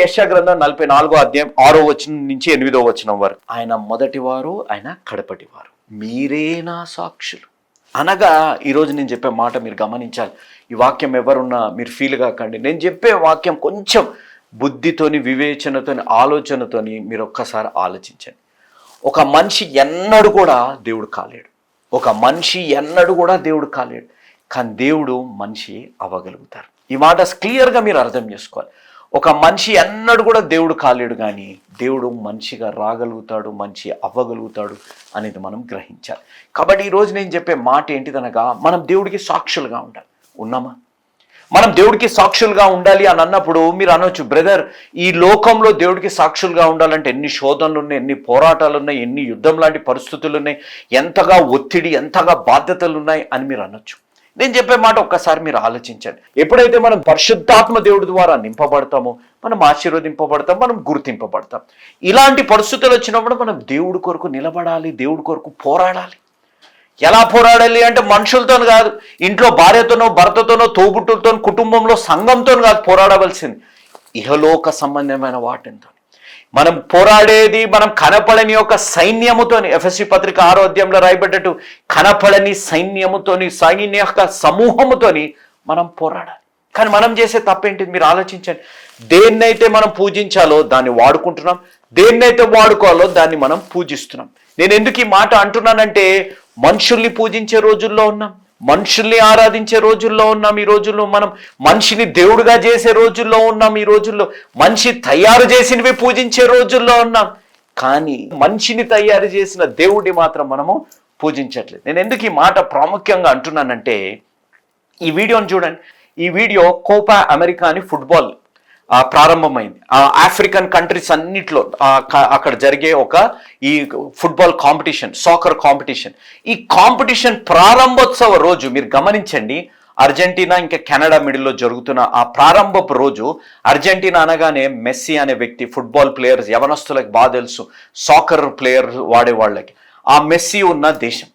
యశ గ్రంథం నలభై నాలుగో అధ్యాయం ఆరో వచనం నుంచి ఎనిమిదో వచనం వరకు. ఆయన మొదటివారు ఆయన కడపటివారు. మీరే నా సాక్షులు. అనగా ఈరోజు నేను చెప్పే మాట మీరు గమనించాలి. ఈ వాక్యం ఎవరున్నా మీరు ఫీల్ కాకండి. నేను చెప్పే వాక్యం కొంచెం బుద్ధితోని వివేచనతోని ఆలోచనతోని మీరు ఒక్కసారి ఆలోచించండి. ఒక మనిషి ఎన్నడూ కూడా దేవుడు కాలేడు. ఒక మనిషి ఎన్నడూ కూడా దేవుడు కాలేడు. కానీ దేవుడు మనిషి అవ్వగలుగుతారు. ఈ మాట క్లియర్గా మీరు అర్థం చేసుకోవాలి. ఒక మనిషి ఎన్నడు కూడా దేవుడు కాలేడు కానీ దేవుడు మనిషిగా రాగలుగుతాడు మంచి అవ్వగలుగుతాడు అనేది మనం గ్రహించాలి. కాబట్టి ఈరోజు నేను చెప్పే మాట ఏంటిదనగా మనం దేవుడికి సాక్షులుగా ఉండాలి. ఉన్నామా? మనం దేవుడికి సాక్షులుగా ఉండాలి అని అన్నప్పుడు మీరు అనొచ్చు బ్రదర్ ఈ లోకంలో దేవుడికి సాక్షులుగా ఉండాలంటే ఎన్ని శోధనలు ఉన్నాయి ఎన్ని పోరాటాలు ఉన్నాయి ఎన్ని యుద్ధం లాంటి పరిస్థితులు ఉన్నాయి ఎంతగా ఒత్తిడి ఎంతగా బాధ్యతలు ఉన్నాయి అని మీరు అనొచ్చు. నేను చెప్పే మాట ఒక్కసారి మీరు ఆలోచించండి. ఎప్పుడైతే మనం పరిశుద్ధాత్మ దేవుడి ద్వారా నింపబడతామో మనం ఆశీర్వదింపబడతాం మనం గుర్తింపబడతాం. ఇలాంటి పరిస్థితులు వచ్చినప్పుడు మనం దేవుడి కొరకు నిలబడాలి దేవుడి కొరకు పోరాడాలి. ఎలా పోరాడాలి అంటే మనుషులతో కాదు ఇంట్లో భార్యతోనో భర్తతోనో తోబుట్టులతో కుటుంబంలో సంఘంతో కాదు పోరాడవలసింది. ఇహలోక సంబంధమైన వాటితో మనం పోరాడేది మనం కనపడని యొక్క సైన్యముతోని ఎఫ్ఎస్సి పత్రిక ఆరోగ్యంలో రాయబడ్డట్టు కనపడని సైన్యముతోని సైన్య యొక్క సమూహముతోని మనం పోరాడాలి. కానీ మనం చేసే తప్పేంటిది మీరు ఆలోచించండి. దేన్నైతే మనం పూజించాలో దాన్ని వాడుకుంటున్నాం దేన్నైతే వాడుకోవాలో దాన్ని మనం పూజిస్తున్నాం. నేను ఎందుకు ఈ మాట అంటున్నానంటే మనుషుల్ని పూజించే రోజుల్లో ఉన్నాం. మనుషుల్ని ఆరాధించే రోజుల్లో ఉన్నాం. ఈ రోజుల్లో మనం మనిషిని దేవుడుగా చేసే రోజుల్లో ఉన్నాం. ఈ రోజుల్లో మనిషి తయారు చేసినవి పూజించే రోజుల్లో ఉన్నాం. కానీ మనిషిని తయారు చేసిన దేవుడిని మాత్రం మనము పూజించట్లేదు. నేను ఎందుకు ఈ మాట ప్రాముఖ్యంగా అంటున్నానంటే ఈ వీడియోని చూడండి. ఈ వీడియో కోపా అమెరికా అని ఫుట్బాల్ ప్రారంభమైంది. ఆఫ్రికన్ కంట్రీస్ అన్నిట్లో అక్కడ జరిగే ఒక ఈ ఫుట్బాల్ కాంపిటీషన్ సాకర్ కాంపిటీషన్ ఈ కాంపిటీషన్ ప్రారంభోత్సవ రోజు మీరు గమనించండి అర్జెంటీనా ఇంకా కెనడా మిడిల్లో జరుగుతున్న ఆ ప్రారంభపు రోజు అర్జెంటీనా అనగానే మెస్సీ అనే వ్యక్తి ఫుట్బాల్ ప్లేయర్స్ యవనస్తులకు బాగా తెలుసు సాకర్ ప్లేయర్ వాడే వాళ్ళకి. ఆ మెస్సీ ఉన్న దేశం.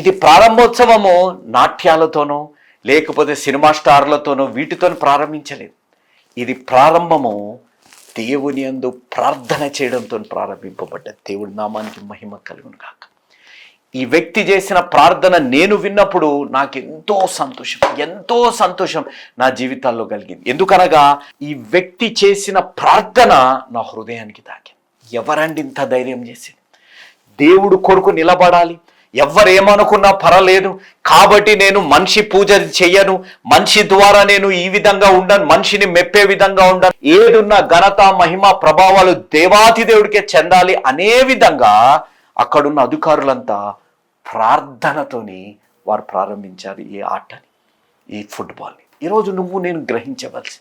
ఇది ప్రారంభోత్సవము నాట్యాలతోనో లేకపోతే సినిమా స్టార్లతోనో వీటితో ప్రారంభించలేదు. ఇది ప్రారంభము దేవుని యందు ప్రార్థన చేయడంతో ప్రారంభింపబడ్డ దేవుడి నామానికి మహిమ కలుగును కాక ఈ వ్యక్తి చేసిన ప్రార్థన నేను విన్నప్పుడు నాకు ఎంతో సంతోషం ఎంతో సంతోషం నా జీవితాల్లో కలిగింది. ఎందుకనగా ఈ వ్యక్తి చేసిన ప్రార్థన నా హృదయానికి తాకింది ఎవరండి ఇంత ధైర్యం చేసింది? దేవుడు కొరకు నిలబడాలి ఎవరేమనుకున్నా పర్వాలేదు. కాబట్టి నేను మనిషి పూజ చెయ్యను మనిషి ద్వారా నేను ఈ విధంగా ఉండను. మనిషిని మెప్పే విధంగా ఉండను. ఏడున్న ఘనత మహిమ ప్రభావాలు దేవాతి దేవుడికే చెందాలి అనే విధంగా అక్కడున్న అధికారులంతా ప్రార్థనతోని వారు ప్రారంభించారు ఈ ఆటని ఈ ఫుట్బాల్ని. ఈరోజు నువ్వు నేను గ్రహించవలసి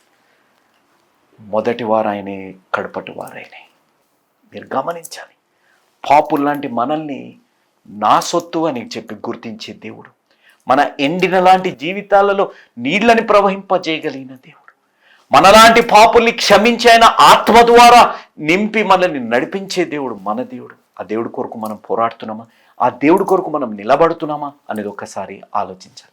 మొదటి వారాయనే కడపటి వారైనే మీరు గమనించాలి. పాపుల్లాంటి మనల్ని నా సొత్తు అని చెప్పి గుర్తించే దేవుడు. మన ఎండిన లాంటి జీవితాలలో నీళ్ళని ప్రవహింపజేయగలిగిన దేవుడు. మనలాంటి పాపుల్ని క్షమించి ఆయన ఆత్మ ద్వారా నింపి మనల్ని నడిపించే దేవుడు మన దేవుడు. ఆ దేవుడి కొరకు మనం పోరాడుతున్నామా? ఆ దేవుడి కొరకు మనం నిలబడుతున్నామా? అనేది ఒక్కసారి ఆలోచించాలి.